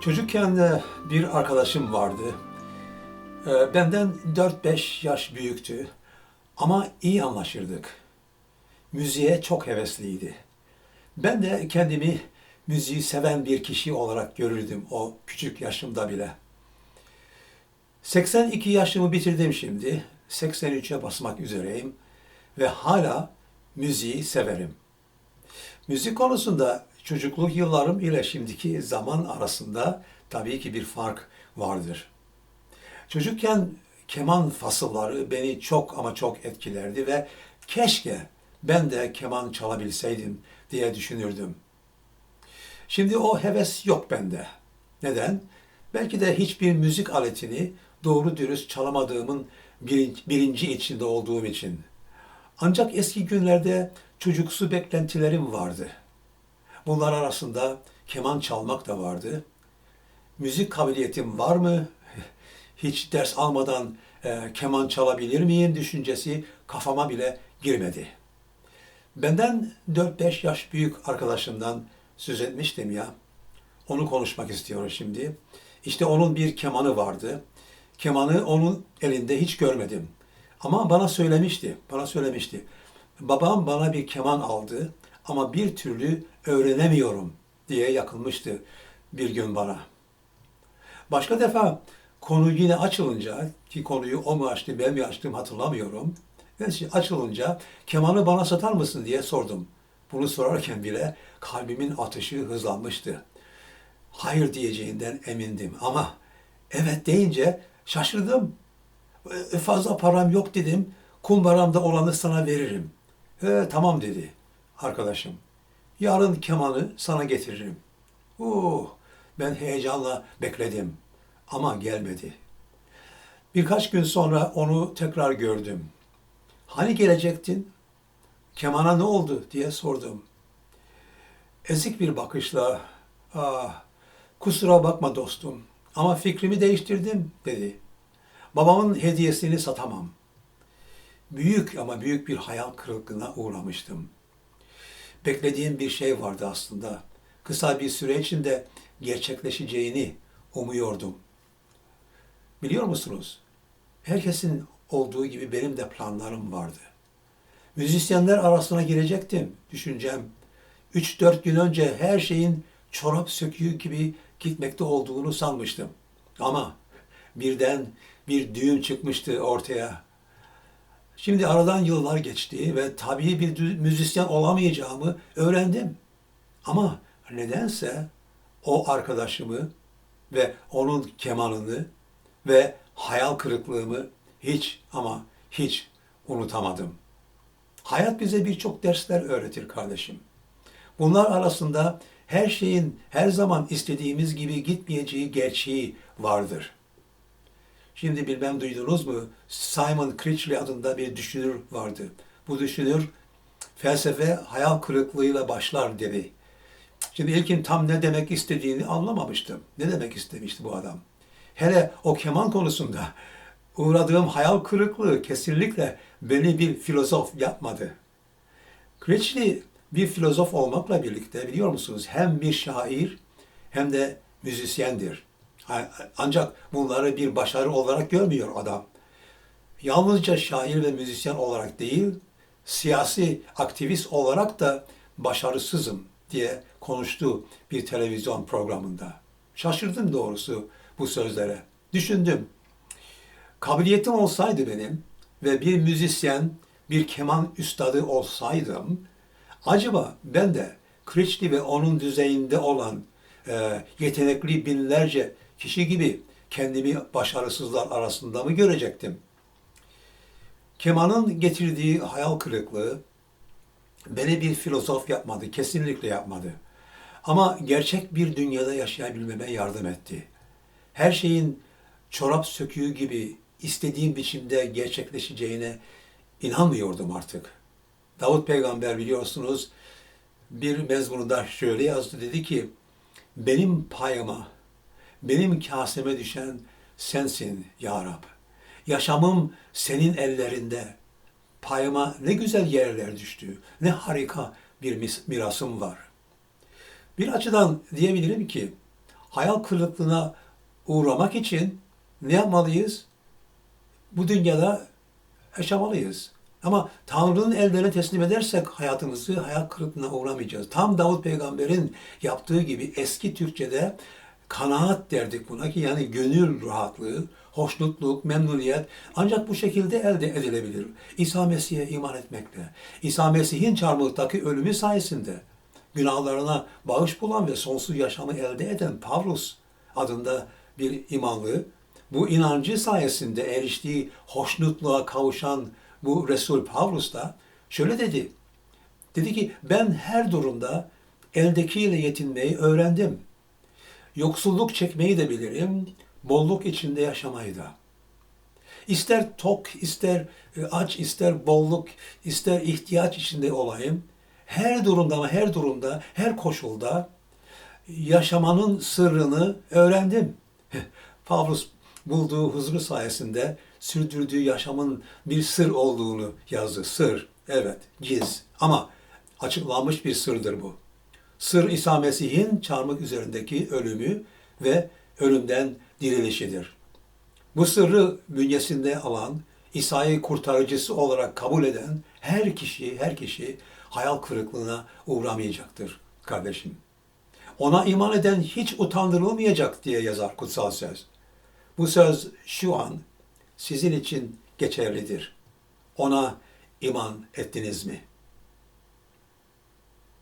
Çocukken de bir arkadaşım vardı. Ee, Benden 4-5 yaş büyüktü ama iyi anlaşırdık. Müziğe çok hevesliydi. Ben de kendimi müziği seven bir kişi olarak görürdüm o küçük yaşımda bile. 82 yaşımı bitirdim şimdi. 83'e basmak üzereyim ve hala müziği severim. Müzik konusunda çocukluk yıllarım ile şimdiki zaman arasında tabii ki bir fark vardır. Çocukken keman fasılları beni çok ama çok etkilerdi ve keşke ben de keman çalabilseydim diye düşünürdüm. Şimdi o heves yok bende. Neden? Belki de hiçbir müzik aletini doğru dürüst çalamadığımın birin- birinci içinde olduğum için. Ancak eski günlerde çocuksu beklentilerim vardı. Bunlar arasında keman çalmak da vardı. Müzik kabiliyetim var mı? Hiç ders almadan e, keman çalabilir miyim düşüncesi kafama bile girmedi. Benden 4-5 yaş büyük arkadaşımdan söz etmiştim ya. Onu konuşmak istiyorum şimdi. İşte onun bir kemanı vardı. Kemanı onun elinde hiç görmedim. Ama bana söylemişti, bana söylemişti. Babam bana bir keman aldı ama bir türlü öğrenemiyorum diye yakınmıştı bir gün bana. Başka defa konu yine açılınca ki konuyu o mu açtı ben mi açtım hatırlamıyorum. Neyse açılınca kemanı bana satar mısın diye sordum. Bunu sorarken bile kalbimin atışı hızlanmıştı. Hayır diyeceğinden emindim ama evet deyince şaşırdım. E, fazla param yok dedim. Kumbaramda olanı sana veririm. E, tamam dedi arkadaşım. Yarın kemanı sana getiririm. Uh, ben heyecanla bekledim ama gelmedi. Birkaç gün sonra onu tekrar gördüm. Hani gelecektin? Kemana ne oldu diye sordum. Ezik bir bakışla, ah, kusura bakma dostum ama fikrimi değiştirdim dedi. Babamın hediyesini satamam. Büyük ama büyük bir hayal kırıklığına uğramıştım. Beklediğim bir şey vardı aslında. Kısa bir süre içinde gerçekleşeceğini umuyordum. Biliyor musunuz? Herkesin olduğu gibi benim de planlarım vardı. Müzisyenler arasına girecektim düşüncem. 3-4 gün önce her şeyin çorap söküğü gibi gitmekte olduğunu sanmıştım. Ama birden bir düğün çıkmıştı ortaya. Şimdi aradan yıllar geçti ve tabii bir müzisyen olamayacağımı öğrendim. Ama nedense o arkadaşımı ve onun kemanını ve hayal kırıklığımı hiç ama hiç unutamadım. Hayat bize birçok dersler öğretir kardeşim. Bunlar arasında her şeyin her zaman istediğimiz gibi gitmeyeceği gerçeği vardır. Şimdi bilmem duydunuz mu? Simon Critchley adında bir düşünür vardı. Bu düşünür felsefe hayal kırıklığıyla başlar dedi. Şimdi ilkin tam ne demek istediğini anlamamıştım. Ne demek istemişti bu adam? Hele o keman konusunda uğradığım hayal kırıklığı kesinlikle beni bir filozof yapmadı. Critchley bir filozof olmakla birlikte biliyor musunuz hem bir şair hem de müzisyendir. Ancak bunları bir başarı olarak görmüyor adam. Yalnızca şair ve müzisyen olarak değil, siyasi aktivist olarak da başarısızım diye konuştu bir televizyon programında. Şaşırdım doğrusu bu sözlere. Düşündüm. Kabiliyetim olsaydı benim ve bir müzisyen, bir keman üstadı olsaydım, acaba ben de Critchley ve onun düzeyinde olan e, yetenekli binlerce kişi gibi kendimi başarısızlar arasında mı görecektim? Kemanın getirdiği hayal kırıklığı beni bir filozof yapmadı, kesinlikle yapmadı. Ama gerçek bir dünyada yaşayabilmeme yardım etti. Her şeyin çorap söküğü gibi istediğim biçimde gerçekleşeceğine inanmıyordum artık. Davut peygamber biliyorsunuz bir mezmununda şöyle yazdı dedi ki benim payıma, benim kaseme düşen sensin ya Rab. Yaşamım senin ellerinde. payıma ne güzel yerler düştü. Ne harika bir mirasım var. Bir açıdan diyebilirim ki hayal kırıklığına uğramak için ne yapmalıyız? Bu dünyada yaşamalıyız. Ama Tanrı'nın ellerine teslim edersek hayatımızı hayal kırıklığına uğramayacağız. Tam Davut peygamberin yaptığı gibi eski Türkçe'de kanaat derdik buna ki yani gönül rahatlığı, hoşnutluk, memnuniyet ancak bu şekilde elde edilebilir. İsa Mesih'e iman etmekle. İsa Mesih'in çarmıhtaki ölümü sayesinde günahlarına bağış bulan ve sonsuz yaşamı elde eden Pavlus adında bir imanlı, bu inancı sayesinde eriştiği hoşnutluğa kavuşan bu Resul Pavlus da şöyle dedi. Dedi ki ben her durumda eldekiyle yetinmeyi öğrendim. Yoksulluk çekmeyi de bilirim, bolluk içinde yaşamayı da. İster tok, ister e, aç, ister bolluk, ister ihtiyaç içinde olayım. Her durumda ama her durumda, her koşulda yaşamanın sırrını öğrendim. Pavlus bulduğu huzuru sayesinde sürdürdüğü yaşamın bir sır olduğunu yazdı. Sır, evet, giz. Ama açıklanmış bir sırdır bu. Sır İsa Mesih'in çarmık üzerindeki ölümü ve ölümden dirilişidir. Bu sırrı bünyesinde alan, İsa'yı kurtarıcısı olarak kabul eden her kişi, her kişi hayal kırıklığına uğramayacaktır kardeşim. Ona iman eden hiç utandırılmayacak diye yazar kutsal söz. Bu söz şu an sizin için geçerlidir. Ona iman ettiniz mi?